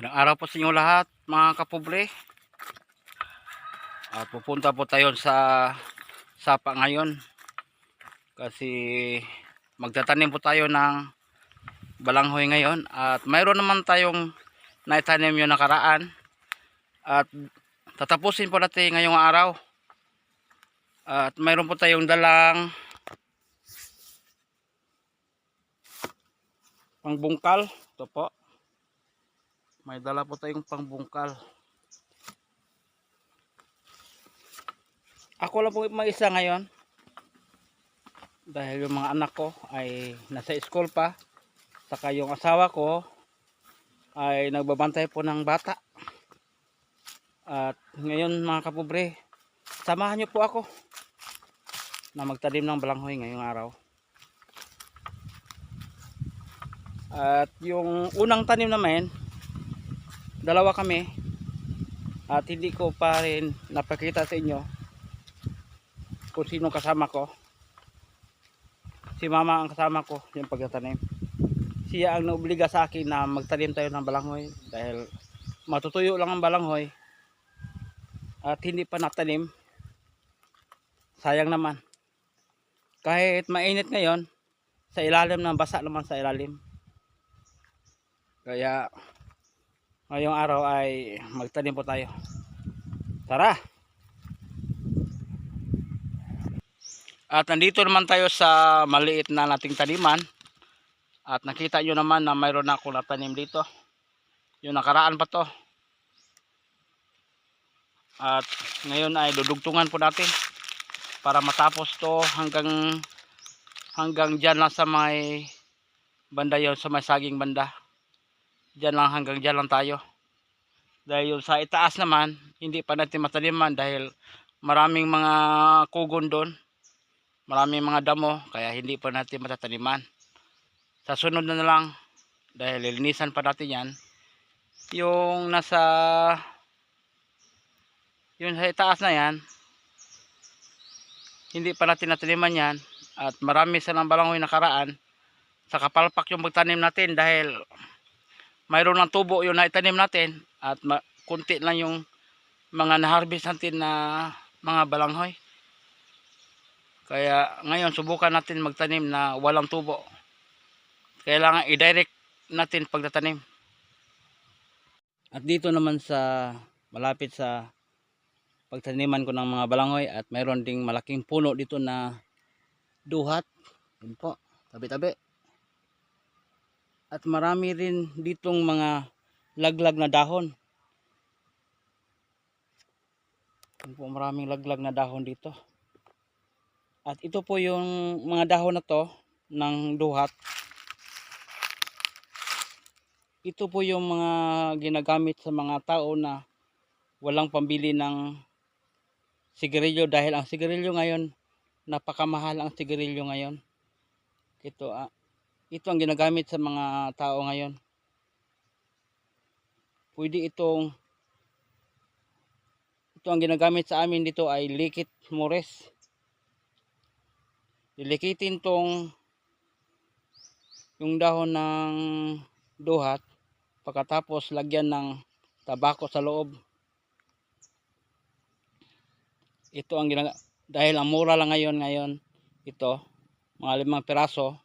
Magandang araw po sa inyo lahat mga kapobre. At pupunta po tayo sa sapa ngayon. Kasi magtatanim po tayo ng balanghoy ngayon. At mayroon naman tayong naitanim yung nakaraan. At tatapusin po natin ngayong araw. At mayroon po tayong dalang pangbungkal. Ito po. May dala po tayong pangbungkal. Ako lang po mag-isa ngayon. Dahil yung mga anak ko ay nasa school pa. Saka yung asawa ko ay nagbabantay po ng bata. At ngayon mga kapobre, samahan niyo po ako na magtanim ng balanghoy ngayong araw. At yung unang tanim namin, dalawa kami. At hindi ko pa rin napakita sa inyo kung sino kasama ko. Si mama ang kasama ko yung pagtatanim. Siya ang naobliga sa akin na magtanim tayo ng balanghoy dahil matutuyo lang ang balanghoy at hindi pa natanim. Sayang naman. Kahit mainit ngayon sa ilalim ng basa naman sa ilalim. Kaya ngayong araw ay magtanim po tayo. Tara! At nandito naman tayo sa maliit na nating taniman. At nakita nyo naman na mayroon akong natanim dito. Yung nakaraan pa to. At ngayon ay dudugtungan po natin para matapos to hanggang hanggang dyan lang sa may banda yon sa may saging banda. Diyan lang hanggang diyan lang tayo. Dahil yung sa itaas naman, hindi pa natin mataniman dahil maraming mga kugon doon. Maraming mga damo, kaya hindi pa natin matataniman. Sa sunod na, lang, dahil lilinisan pa natin yan, yung nasa yung sa itaas na yan, hindi pa natin nataniman yan at marami silang balanghoy nakaraan sa kapalpak yung magtanim natin dahil mayroon ng tubo yung naitanim natin at kunti lang yung mga na-harvest natin na mga balanghoy. Kaya ngayon subukan natin magtanim na walang tubo. Kailangan i-direct natin pagtatanim. At dito naman sa malapit sa pagtaniman ko ng mga balanghoy at mayroon ding malaking puno dito na duhat. Yun po, tabi-tabi. At marami rin ditong mga laglag na dahon. Yan po, maraming laglag na dahon dito. At ito po yung mga dahon na to ng duhat. Ito po yung mga ginagamit sa mga tao na walang pambili ng sigarilyo dahil ang sigarilyo ngayon napakamahal ang sigarilyo ngayon. Ito ah, ito ang ginagamit sa mga tao ngayon. Pwede itong ito ang ginagamit sa amin dito ay likit mores. Lilikitin tong yung dahon ng duhat pagkatapos lagyan ng tabako sa loob. Ito ang ginag dahil ang mura lang ngayon ngayon ito mga limang piraso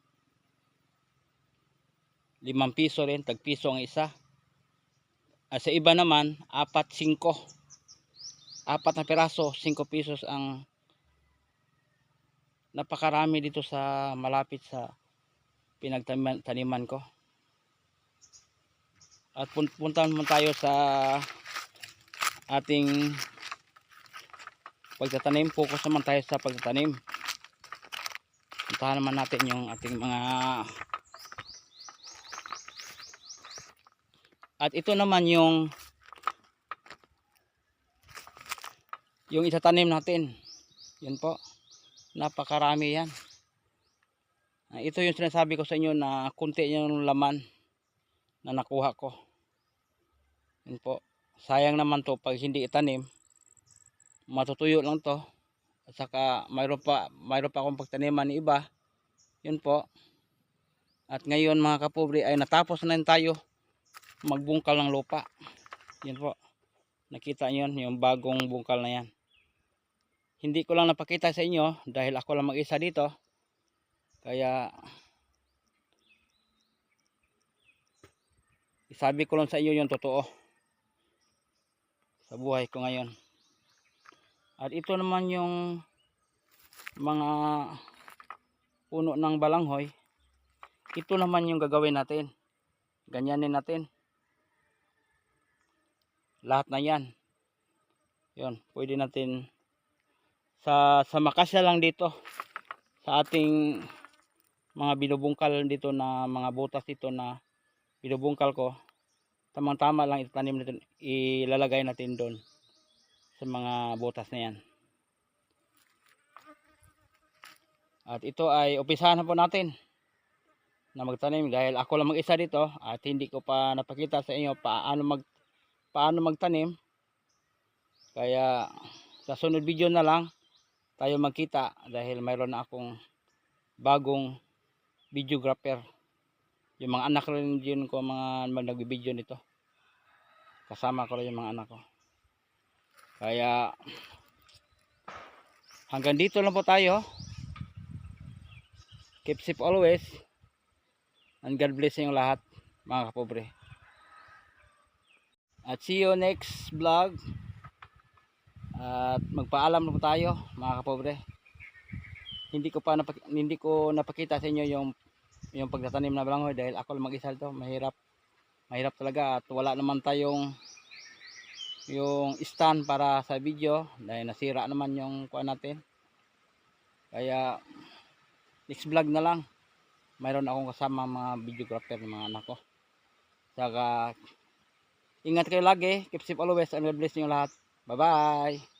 limang piso rin, tag piso ang isa. At sa iba naman, apat, singko. Apat na piraso, singko pisos ang napakarami dito sa malapit sa pinagtaniman ko. At pun punta naman tayo sa ating pagtatanim. Focus naman tayo sa pagtatanim. Puntahan naman natin yung ating mga At ito naman yung yung itatanim natin. Yun po. Napakarami yan. Ah, Ito yung sinasabi ko sa inyo na kunti yung laman na nakuha ko. Yun po. Sayang naman to pag hindi itanim. Matutuyo lang to. At saka mayroon pa, mayroon pa akong pagtaniman ng iba. Yun po. At ngayon mga kapobre ay natapos na tayo magbungkal ng lupa. Yan po. Nakita niyo yun, yung bagong bungkal na yan. Hindi ko lang napakita sa inyo dahil ako lang mag-isa dito. Kaya isabi ko lang sa inyo yung totoo sa buhay ko ngayon. At ito naman yung mga puno ng balanghoy. Ito naman yung gagawin natin. Ganyanin natin. Lahat na yan. Yun, pwede natin sa sa makasya lang dito sa ating mga binubungkal dito na mga butas dito na binubungkal ko tamang tama lang itanim natin ilalagay natin doon sa mga butas na yan at ito ay upisahan na po natin na magtanim dahil ako lang mag-isa dito at hindi ko pa napakita sa inyo paano mag paano magtanim. Kaya sa sunod video na lang tayo magkita dahil mayroon na akong bagong videographer. Yung mga anak rin yun ko mga nagbibideo nito. Kasama ko rin yung mga anak ko. Kaya hanggang dito lang po tayo. Keep safe always and God bless yung lahat mga kapobre at see you next vlog. At magpaalam na po tayo mga kapobre. Hindi ko pa napak hindi ko napakita sa inyo yung yung pagtatanim na balanghoy dahil ako lang mag-isa to mahirap mahirap talaga at wala naman tayong yung stand para sa video dahil nasira naman yung kuha natin. Kaya next vlog na lang. Mayroon akong kasama mga videographer ng mga anak ko. Saka ingat kayo lagi. Keep safe always and God bless nyo lahat. Bye bye